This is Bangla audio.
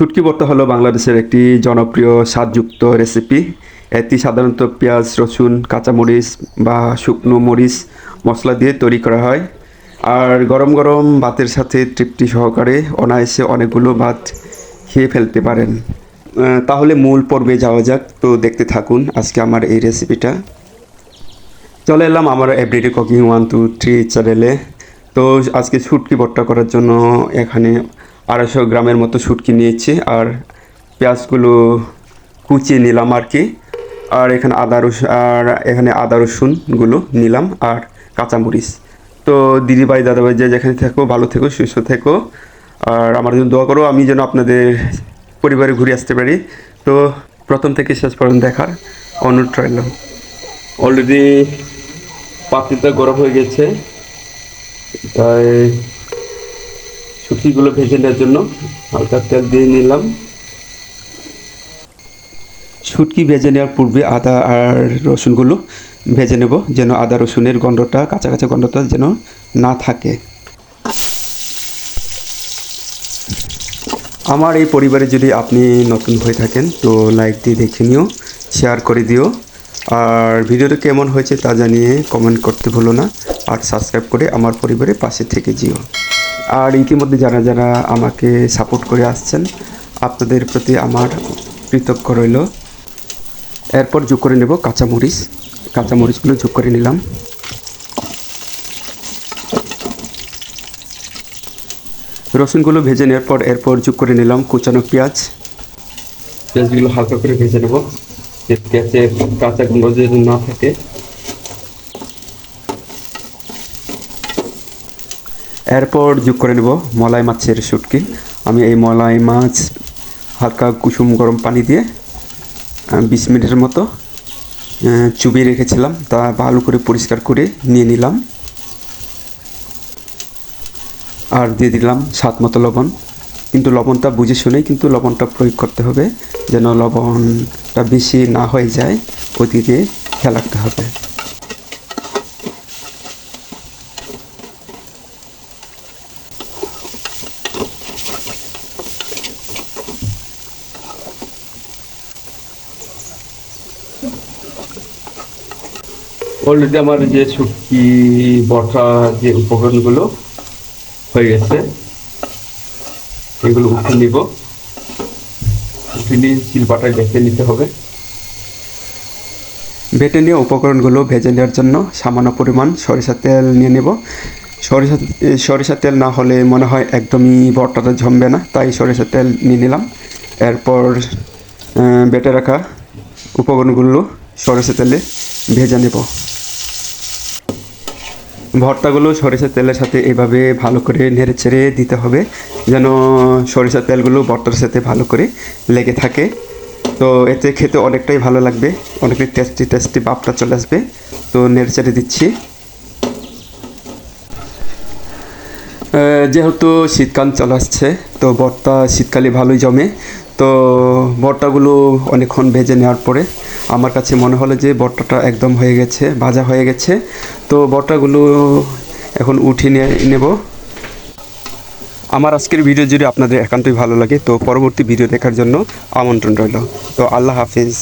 শুটকি ভর্তা হলো বাংলাদেশের একটি জনপ্রিয় স্বাদযুক্ত রেসিপি এটি সাধারণত পেঁয়াজ, রসুন, কাঁচামরিচ বা শুকনো মরিচ মশলা দিয়ে তৈরি করা হয়। আর গরম গরম ভাতের সাথে তৃপ্তি সহকারে অনায়াসে অনেকগুলো ভাত খেয়ে ফেলতে পারেন। তাহলে মূল পর্বে যাওয়া যাক, তো দেখতে থাকুন আজকে আমার এই রেসিপিটা চলে এলাম আমার everyday cooking one two three চ্যানেলে তো আজকে শুটকি ভর্তা করার জন্য এখানে আড়াইশো গ্রামের মতো শুটকি নিয়েছি, আর পেঁয়াজগুলো কুচিয়ে নিলাম আর কি। আর এখানে আদা রসুন আর এখানে আদা রসুনগুলো নিলাম আর কাঁচামরিচ। তো দিদিভাই, দাদাভাই যে যেখানে থেকো, ভালো থেকো, সুস্থ থেকো। আর আমার জন্য দোয়া করো, আমি যেন আপনাদের পরিবারে ঘুরে আসতে পারি। তো প্রথম থেকে শেষ পর্যন্ত দেখার অনুরোধ রইল। অলরেডি পাতিলটা গরম হয়ে গেছে, তাই শুটকিগুলো ভেজে নেওয়ার জন্য হালকা তেল দিয়ে নিলাম। শুটকি ভেজে নেওয়ার পূর্বে আদা আর রসুনগুলো ভেজে নেব, যেন আদা রসুনের গন্ধটা, কাঁচা কাঁচা গন্ধটা যেন না থাকে। আমার এই পরিবারে যদি আপনি নতুন হয়ে থাকেন, তো লাইক দিয়ে দেখে নিও, শেয়ার করে দিও। আর ভিডিওটা কেমন হয়েছে তা জানিয়ে কমেন্ট করতে ভুলো না, আর সাবস্ক্রাইব করে আমার পরিবারের পাশে থেকে যেও। আর ইতিমধ্যে যারা যারা আমাকে সাপোর্ট করে আসছেন, আপনাদের প্রতি আমার কৃতজ্ঞ রইল। এরপর যোগ করে নেব কাঁচামরিচ। কাঁচামরিচগুলো যোগ করে নিলাম। রসুনগুলো ভেজে নেওয়ার পর এরপর যোগ করে নিলাম কুচানো পেঁয়াজ। পেঁয়াজগুলো হালকা করে ভেজে নেব। যে পেঁয়াজের কাঁচা গন্ধ যদি না থাকে এরপর যোগ করে নেব মলাই মাছের শুটকি। আমি এই মলাই মাছ হালকা কুসুম গরম পানি দিয়ে বিশ মিনিটের মতো চুবিয়ে রেখেছিলাম। তা ভালো করে পরিষ্কার করে নিয়ে নিলাম। আর দিয়ে দিলাম স্বাদ মতো লবণ। কিন্তু লবণটা বুঝে শুনেই কিন্তু লবণটা প্রয়োগ করতে হবে, যেন লবণটা বেশি না হয়ে যায়। ওদিকে খেয়াল রাখতে হবে। অলরেডি আমার যে শুটকি বটা যে উপকরণগুলো হয়ে গেছে, এগুলো উঠে নিব। উঠে নিয়ে শিলপাটায় বেটে নিতে হবে। বেটে নিয়ে উপকরণগুলো ভেজে নেওয়ার জন্য সামান্য পরিমাণ সরিষা তেল নিয়ে নেব। সরিষা সরিষা তেল না হলে মনে হয় একদমই বটটা জমবে না, তাই সরিষা তেল নিয়ে নিলাম। এরপর বেটে রাখা উপকরণগুলো সরিষা তেলে ভেজে নেব। ভর্তাগুলো সরিষার তেলের সাথে এভাবে ভালো করে নেড়ে চেড়ে দিতে হবে, যেন সরিষার তেলগুলো ভর্তার সাথে ভালো করে লেগে থাকে। তো এতে খেতে অনেকটাই ভালো লাগবে, অনেকটাই টেস্টি টেস্টি বাপটা চলে আসবে। তো নেড়ে চেড়ে দিচ্ছি। যেহেতু শীতকাল চলে আসছে, তো ভর্তা শীতকালে ভালোই জমে। তো ভর্তাগুলো অনেকক্ষণ ভেজে নেওয়ার পরে আমার কাছে মনে হলো যে ভর্তাটা একদম হয়ে গেছে, ভাজা হয়ে গেছে। তো বটাগুলো এখন উঠিয়ে নিয়ে নেব। আমার আজকের ভিডিও যদি আপনাদের একান্তই ভালো লাগে, তো পরবর্তী ভিডিও দেখার জন্য আমন্ত্রণ রইল। তো আল্লাহ হাফিজ।